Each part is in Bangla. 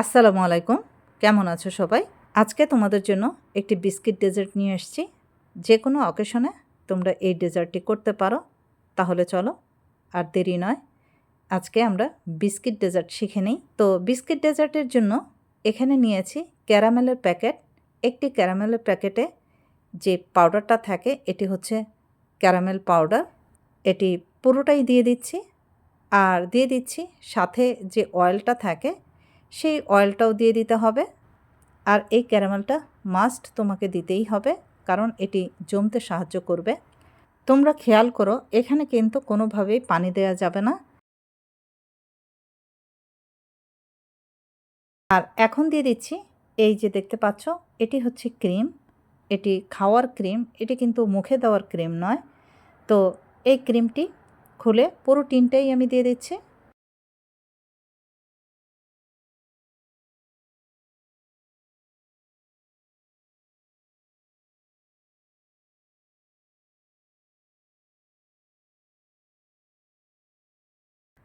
আসসালামু আলাইকুম। কেমন আছো সবাই? আজকে তোমাদের জন্য একটি বিস্কিট ডেজার্ট নিয়ে এসেছি যে কোনো অকেশনে তোমরা এই ডেজার্টটি করতে পারো। তাহলে চলো, আর দেরি নয়, আজকে আমরা বিস্কিট ডেজার্ট শিখে নিই। তো বিস্কিট ডেজার্টের জন্য এখানে নিয়েছি ক্যারামেলের প্যাকেট। একটি ক্যারামেলের প্যাকেটে যে পাউডারটা থাকে, এটি হচ্ছে ক্যারামেল পাউডার। এটি পুরোটাই দিয়ে দিচ্ছি। আর দিয়ে দিচ্ছি সাথে যে অয়েলটা থাকে সেই অয়েলটাও দিয়ে দিতে হবে। আর এই ক্যারামেলটা মাস্ট তোমাকে দিতেই হবে, কারণ এটি জমতে সাহায্য করবে। তোমরা খেয়াল করো, এখানে কিন্তু কোনোভাবেই পানি দেওয়া যাবে না। আর এখন দিয়ে দিচ্ছি, এই যে দেখতে পাচ্ছ, এটি হচ্ছে ক্রিম এটি খাওয়ার ক্রিম এটি কিন্তু মুখে দেওয়ার ক্রিম নয়। তো এই ক্রিমটি খুলে পুরো টিনটাই আমি দিয়ে দিচ্ছি।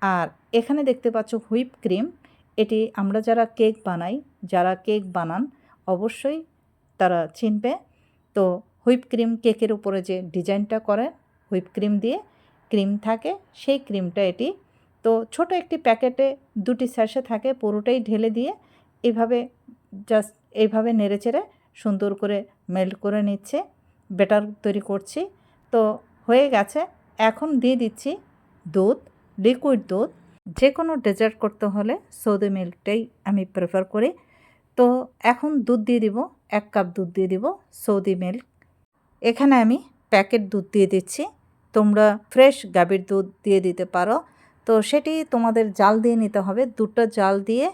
আর এখানে দেখতে পাচ্ছ হুইপ ক্রিম। এটি আমরা যারা কেক বানাই, যারা কেক বানান, অবশ্যই তারা চিনবে। তো হুইপ ক্রিম কেকের উপরে যে ডিজাইনটা করে, হুইপ ক্রিম দিয়ে ক্রিম থাকে, সেই ক্রিমটা এটি। তো ছোট একটি প্যাকেটে দুটি স্যাশে থাকে, পুরোটাই ঢেলে দিয়ে এভাবে জাস্ট এইভাবে নেড়েচেড়ে সুন্দর করে মেল্ট করে নিচ্ছে বেটার তৈরি করছি। তো হয়ে গেছে। এখন দিয়ে দিচ্ছি দুধ। লিকুইড দুধ যে কোনো ডেজার্ট করতে হলে সৌদি মিল্কটাই আমি প্রেফার করি। তো এখন দুধ দিয়ে দিব, এক কাপ দুধ দিয়ে দিব সৌদি মিল্ক। এখানে আমি প্যাকেট দুধ দিয়ে দিচ্ছি। তোমরা ফ্রেশ গাভীর দুধ দিয়ে দিতে পারো। তো সেটি তোমাদের জাল দিয়ে নিতে হবে দুধটা জাল দিয়ে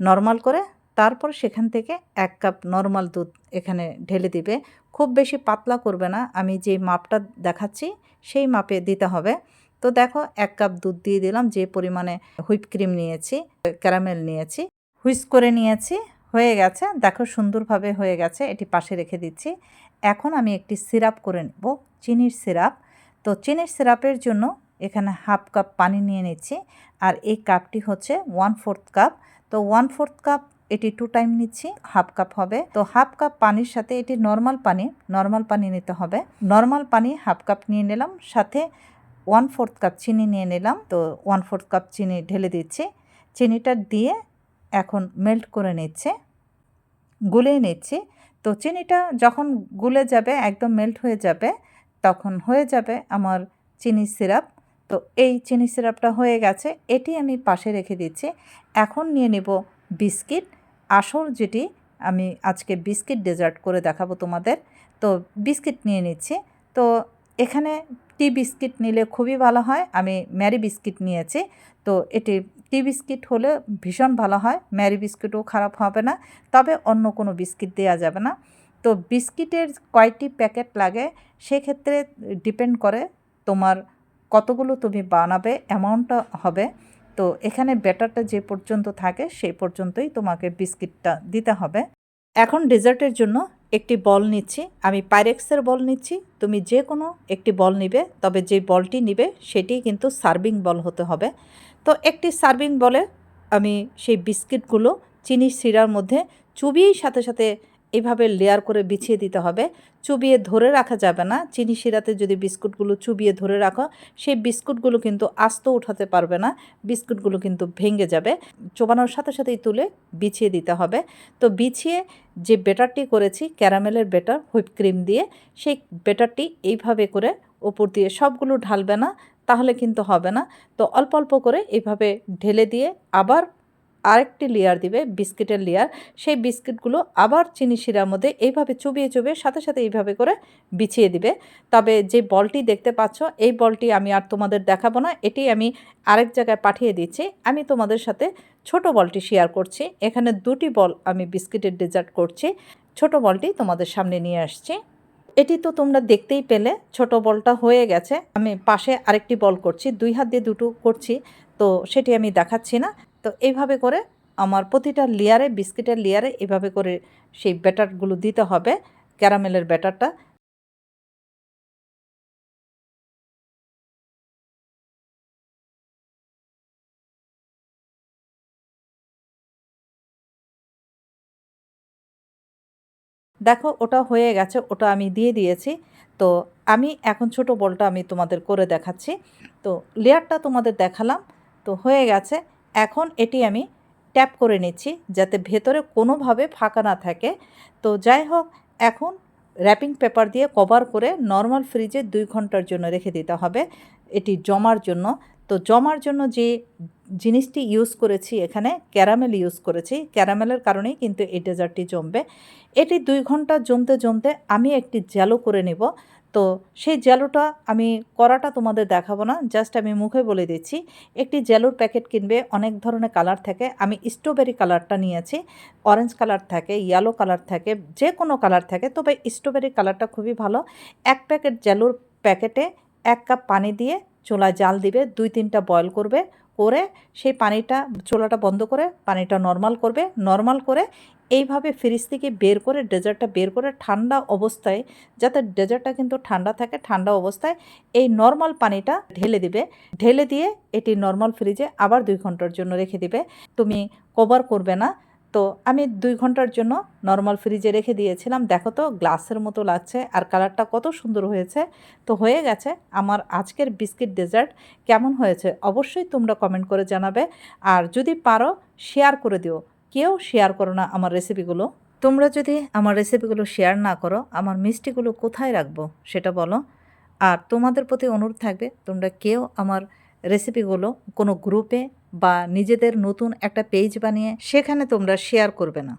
নর্মাল করে। তারপর সেখান থেকে এক কাপ নর্মাল দুধ এখানে ঢেলে দিবে। খুব বেশি পাতলা করবে না, আমি যে মাপটা দেখাচ্ছি সেই মাপে দিতে হবে। তো দেখো, এক কাপ দুধ দিয়ে দিলাম, যে পরিমাণে হুইপ ক্রিম নিয়েছি, ক্যারামেল নিয়েছি, হুইস করে নিয়েছি, হয়ে গেছে। দেখো, সুন্দরভাবে হয়ে গেছে, এটি পাশে রেখে দিচ্ছি। এখন আমি একটি সিরাপ করে নেব, চিনির সিরাপ। তো চিনির সিরাপের জন্য এখানে হাফ কাপ পানি নিয়ে নিচ্ছি, আর এই কাপটি হচ্ছে ওয়ান ফোর্থ কাপ। তো ওয়ান ফোর্থ কাপ এটি টু টাইম নিচ্ছি, হাফ কাপ হবে। তো হাফ কাপ পানির সাথে এটি নর্মাল পানি নর্মাল পানি নিতে হবে। নর্মাল পানি হাফ কাপ নিয়ে নিলাম, সাথে ওয়ান ফোর্থ কাপ চিনি নিয়ে নিলাম। তো ওয়ান ফোর্থ কাপ চিনি ঢেলে দিচ্ছি। চিনিটা দিয়ে এখন মেল্ট করে নিচ্ছে। গুলিয়ে নিচ্ছি। তো চিনিটা যখন গুলে যাবে, একদম মেল্ট হয়ে যাবে, তখন হয়ে যাবে আমার চিনি সিরাপ তো এই চিনি সিরাপটা হয়ে গেছে। এটি আমি পাশে রেখে দিচ্ছি। এখন নিয়ে নেব বিস্কিট। আসল যেটি আমি আজকে বিস্কিট ডেজার্ট করে দেখাবো তোমাদের। তো বিস্কিট নিয়ে নিচ্ছি। তো এখানে টি বিস্কিট নিলে খুবই ভালো হয়। আমি ম্যারি বিস্কিট নিয়েছি। তো এটি টি বিস্কিট হলে ভীষণ ভালো হয়। ম্যারি বিস্কিটও খারাপ হবে না। তবে অন্য কোনো বিস্কিট দেওয়া যাবে না। তো বিস্কিটের কয়টি প্যাকেট লাগে সেক্ষেত্রে ডিপেন্ড করে তোমার কতগুলো তুমি বানাবে, অ্যামাউন্টটা হবে। তো এখানে ব্যাটারটা যে পর্যন্ত থাকে সেই পর্যন্তই তোমাকে বিস্কিটটা দিতে হবে। এখন ডেজার্টের জন্য একটি বল নিচ্ছি, আমি পাইরেক্সের বল নিচ্ছি, তুমি যে কোনো একটি বল নিবে, তবে যে বলটি নিবে সেটি কিন্তু সার্ভিং বল হতে হবে। তো একটি সার্ভিং বলে আমি সেই বিস্কিটগুলো চিনি শিরার মধ্যে চুবিয়েই সাথে সাথে এইভাবে লেয়ার করে বিছিয়ে দিতে হবে। চুবিয়ে ধরে রাখা যাবে না। চিনি শিরাতে যদি বিস্কুটগুলো চুবিয়ে ধরে রাখো, সেই বিস্কুটগুলো কিন্তু আস্ত উঠাতে পারবে না। বিস্কুটগুলো কিন্তু ভেঙে যাবে। চোবানোর সাথে সাথেই তুলে বিছিয়ে দিতে হবে। তো বিছিয়ে যে বেটারটি করেছি ক্যারামেলের বেটার হুইপ ক্রিম দিয়ে, সেই বেটারটি এইভাবে করে ওপর দিয়ে সবগুলো ঢালবে না, তাহলে কিন্তু হবে না। তো অল্প অল্প করে এইভাবে ঢেলে দিয়ে আবার আরেকটি লেয়ার দিবে, বিস্কিটের লেয়ার সেই বিস্কিটগুলো আবার চিনি শিরার মধ্যে এইভাবে চুবিয়ে চুবিয়ে সাথে সাথে এইভাবে করে বিছিয়ে দিবে। তবে যে বলটি দেখতে পাচ্ছ, এই বলটি আমি আর তোমাদের দেখাবো না, এটি আমি আরেক জায়গায় পাঠিয়ে দিচ্ছি। আমি তোমাদের সাথে ছোট বলটি শেয়ার করছি। এখানে দুটি বল আমি বিস্কিটের ডেজার্ট করছি। ছোট বলটি তোমাদের সামনে নিয়ে আসছি। এটি তো তোমরা দেখতেই পেলে, ছোট বলটা হয়ে গেছে। আমি পাশে আরেকটি বল করছি, দুই হাত দিয়ে দুটো করছি, তো সেটি আমি দেখাচ্ছি না। তো এইভাবে করে আমার প্রতিটা লেয়ারে, বিস্কিটের লেয়ারে এভাবে করে সেই ব্যাটারগুলো দিতে হবে, ক্যারামেলের ব্যাটারটা। দেখো, ওটা হয়ে গেছে, ওটা আমি দিয়ে দিয়েছি। তো আমি এখন ছোট বলটা আমি তোমাদের করে দেখাচ্ছি। তো লেয়ারটা তোমাদের দেখালাম। তো হয়ে গেছে। এখন এটি আমি ট্যাপ করে নিচ্ছি যাতে ভেতরে কোনোভাবে ফাঁকা না থাকে। তো যাই হোক, এখন র্যাপিং পেপার দিয়ে কভার করে নর্মাল ফ্রিজে দুই ঘণ্টার জন্য রেখে দিতে হবে। এটি জমার জন্য। তো জমার জন্য যে জিনিসটি ইউজ করেছি এখানে ক্যারামেল ইউজ করেছি। ক্যারামেলের কারণেই কিন্তু এই ডেজার্টটি জমবে। এটি দুই ঘণ্টা জমতে জমতে আমি একটি জ্যালো করে নেব। তো সেই জ্যালোটা আমি করাটা তোমাদের দেখাবো না জাস্ট আমি মুখে বলে দিচ্ছি। একটি জ্যালোর প্যাকেট কিনবে, অনেক ধরনের কালার থাকে। আমি স্ট্রবেরি কালারটা নিয়েছি অরেঞ্জ কালার থাকে ইয়েলো কালার থাকে, যে কোনো কালার থাকে, তবে স্ট্রবেরি কালারটা খুবই ভালো। এক প্যাকেট জ্যালোর প্যাকেটে এক কাপ পানি দিয়ে চুলায় জাল দিবে, দুই তিনটা বয়ল করবে। করে সেই পানিটা, চোলাটা বন্ধ করে পানিটা নর্মাল করবে। নর্মাল করে এইভাবে ফ্রিজ থেকে বের করে ডেজার্টটা বের করে ঠান্ডা অবস্থায়, যাতে ডেজার্টটা কিন্তু ঠান্ডা থাকে, ঠান্ডা অবস্থায় এই নর্মাল পানিটা ঢেলে দিবে। ঢেলে দিয়ে এটি নর্মাল ফ্রিজে আবার দুই ঘণ্টার জন্য রেখে দিবে। তুমি কভার করবে না। তো আমি দুই ঘণ্টার জন্য নর্মাল ফ্রিজে রেখে দিয়েছিলাম। দেখো তো গ্লাসের মতো লাগছে আর কালারটা কত সুন্দর হয়েছে। তো হয়ে গেছে আমার আজকের বিস্কিট ডেজার্ট কেমন হয়েছে অবশ্যই তোমরা কমেন্ট করে জানাবে। আর যদি পারো শেয়ার করে দিও। কেউ শেয়ার করো না আমার রেসিপিগুলো তোমরা যদি আমার রেসিপিগুলো শেয়ার না করো, আমার মিষ্টিগুলো কোথায় রাখব সেটা বলো। আর তোমাদের প্রতি অনুরোধ থাকবে, তোমরা কেউ আমার রেসিপিগুলো কোনো গ্রুপে বা নিজেদের নতুন একটা পেজ বানিয়ে সেখানে তোমরা শেয়ার করবে না।